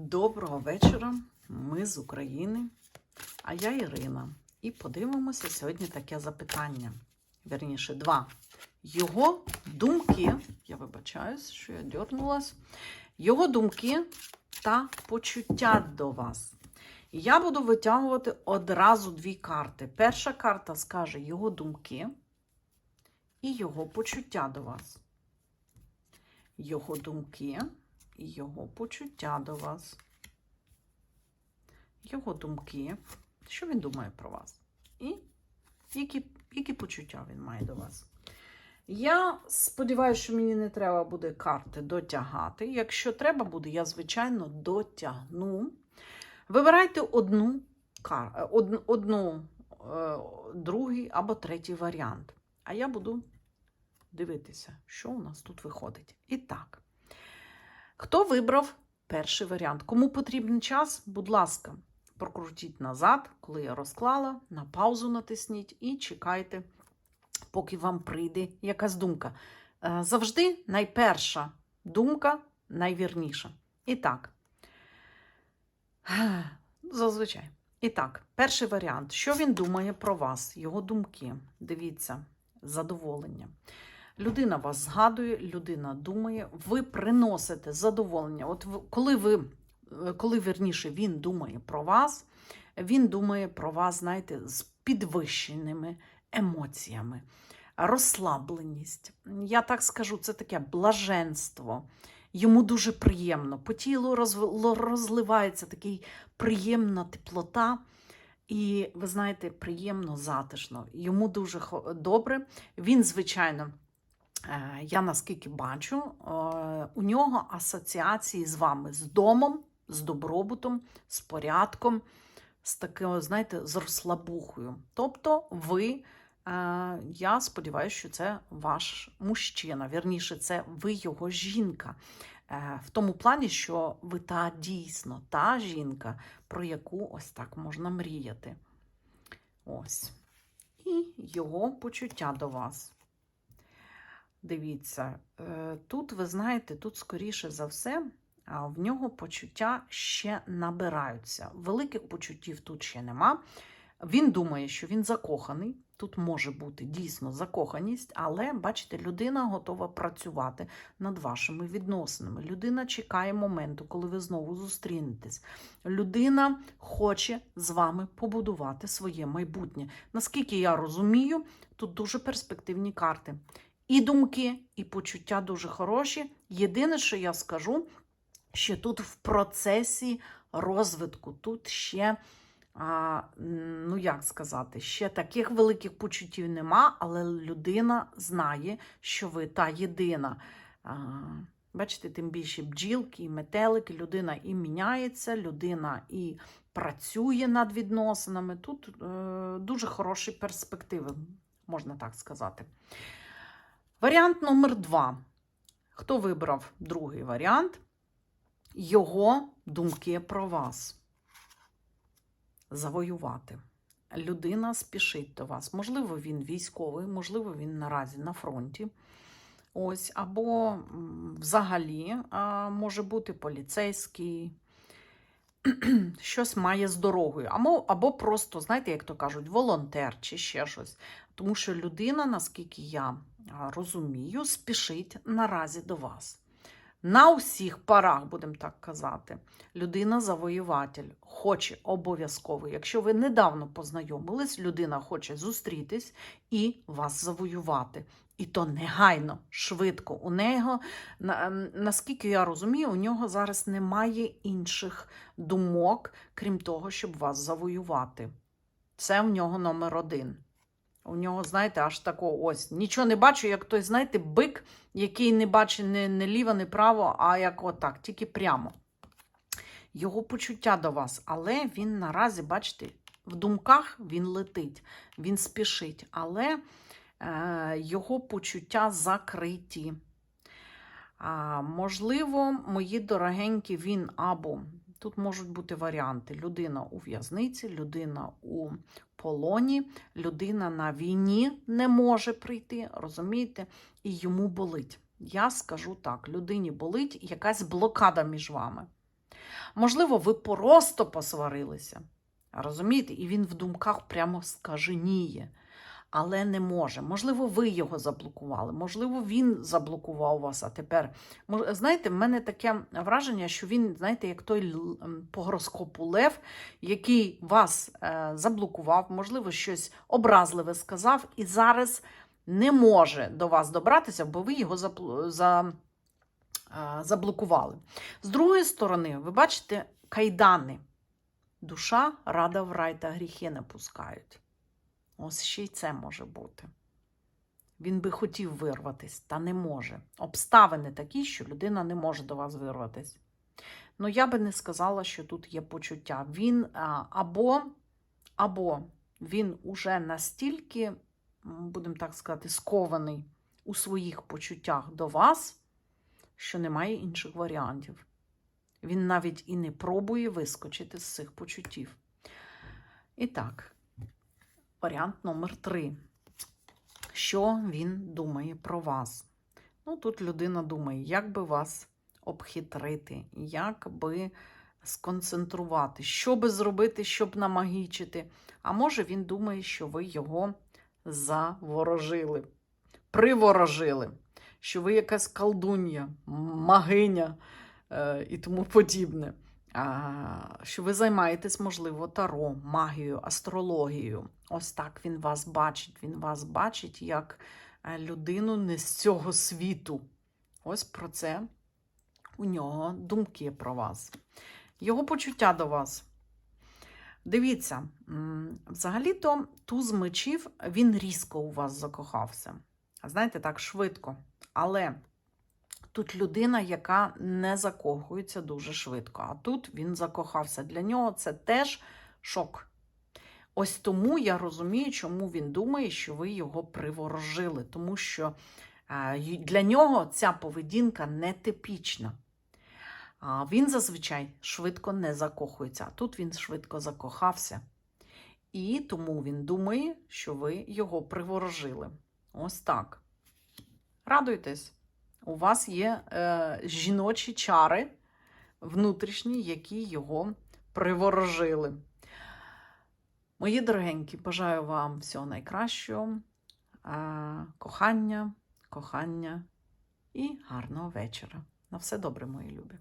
Доброго вечора. Ми з України, а я Ірина. І подивимося сьогодні таке запитання. Вірніше, два. Його думки, я вибачаюсь, що я дьорнулась, його думки та почуття до вас. Я буду витягувати одразу дві карти. Перша карта скаже його думки і його почуття до вас. Його думки його почуття до вас. Його думки, що він думає про вас? І які, які почуття він має до вас? Я сподіваюся, що мені не треба буде карти дотягати. Якщо треба буде, я, звичайно, дотягну. Вибирайте одну, одну, одну е, другий або третій варіант. А я буду дивитися, що у нас тут виходить. І так. Хто вибрав перший варіант? Кому потрібен час, будь ласка, прокрутіть назад, коли я розклала, на паузу натисніть і чекайте, поки вам прийде якась думка. Е, Завжди найперша думка найвірніша. І так, зазвичай. І так, перший варіант. Що він думає про вас? Його думки. Дивіться, задоволення. Людина вас згадує, людина думає, ви приносите задоволення. От коли ви, е, коли вірніше він думає про вас, він думає про вас, знаєте, з підвищеними емоціями, розслабленість. Я так скажу, це таке блаженство. Йому дуже приємно. По тілу розливається такий приємна теплота. І ви знаєте, приємно, затишно. Йому дуже добре. Він, звичайно, Я наскільки бачу, е, у нього асоціації з вами, з домом, з добробутом, з порядком, з такою, знаєте, з розслабухою. Тобто, ви, е, я сподіваюся, що це ваш мужчина. Вірніше, це ви його жінка. Е, В тому плані, що ви та дійсно та жінка, про яку ось так можна мріяти. Ось. І його почуття до вас. Дивіться, е, тут, ви знаєте, тут, скоріше за все, в нього почуття ще набираються. Великих почуттів тут ще нема. Він думає, що він закоханий. Тут може бути дійсно закоханість, але бачите, людина готова працювати над вашими відносинами. Людина чекає моменту, коли ви знову зустрінетесь. Людина хоче з вами побудувати своє майбутнє. Наскільки я розумію, тут дуже перспективні карти. І думки, і почуття дуже хороші. Єдине, що я скажу, що тут в процесі розвитку, тут ще, а, ну як сказати, ще таких великих почуттів нема, але людина знає, що ви та єдина. А, бачите, тим більше бджілки і метелики, людина і міняється, людина і працює над відносинами. Тут е, дуже хороші перспективи, можна так сказати. Варіант номер два. Хто вибрав другий варіант? Його думки про вас. Завоювати. Людина спішить до вас. Можливо, він військовий, можливо, він наразі на фронті. Ось, або взагалі може бути поліцейський, щось має з дорогою. Або, або просто, знаєте, як то кажуть, волонтер чи ще щось. Тому що людина, наскільки я розумію, спішить наразі до вас. На усіх парах, будемо так казати, людина завоюватель хоче обов'язково. Якщо ви недавно познайомились, людина хоче зустрітись і вас завоювати. І то негайно, швидко. У нього, на- наскільки я розумію, у нього зараз немає інших думок, крім того, щоб вас завоювати. Це в нього номер один. У нього, знаєте, аж такого ось. Нічого не бачу, як той, знаєте, бик, який не бачить не, не ліво, не право, а як отак, тільки прямо. Його почуття до вас, але він наразі, бачите, в думках він летить, він спішить, але е, його почуття закриті. А, можливо, мої дорогенькі, він або тут можуть бути варіанти: людина у в'язниці, людина у полоні, людина на війні не може прийти, розумієте, і йому болить. Я скажу так: людині болить якась блокада між вами. Можливо, ви просто посварилися. Розумієте? І він в думках прямо скаженіє, але не може. Можливо, ви його заблокували, можливо, він заблокував вас, а тепер. Знаєте, в мене таке враження, що він, знаєте, як той по гороскопу Лев, який вас е, заблокував, можливо, щось образливе сказав, і зараз не може до вас добратися, бо ви його за, е, заблокували. З другої сторони, ви бачите кайдани. Душа рада в рай та гріхи не пускають. Ось ще й це може бути. Він би хотів вирватися, та не може. Обставини такі, що людина не може до вас вирватися. Ну, я би не сказала, що тут є почуття. Він або, або він уже настільки, будемо так сказати, скований у своїх почуттях до вас, що немає інших варіантів. Він навіть і не пробує вискочити з цих почуттів. І так, варіант номер три. Що він думає про вас? Ну, тут людина думає, як би вас обхитрити, як би сконцентрувати, що би зробити, щоб намагічити. А може він думає, що ви його заворожили, приворожили, що ви якась колдунья, магиня е, і тому подібне. Що ви займаєтесь, можливо, таро, магією, астрологією. Ось так він вас бачить. Він вас бачить як е, людину не з цього світу. Ось про це у нього думки про вас. Його почуття до вас. Дивіться, взагалі-то туз мечів він різко у вас закохався. Знаєте, так швидко. Але тут людина, яка не закохується дуже швидко. А тут він закохався. Для нього це теж шок. Ось тому я розумію, чому він думає, що ви його приворожили, тому що е, для нього ця поведінка нетипічна. Він зазвичай швидко не закохується, а тут він швидко закохався. І тому він думає, що ви його приворожили. Ось так. Радуйтесь, у вас є е, жіночі чари внутрішні, які його приворожили. Мої дорогенькі, бажаю вам всього найкращого, е, кохання, кохання і гарного вечора. На все добре, мої любі.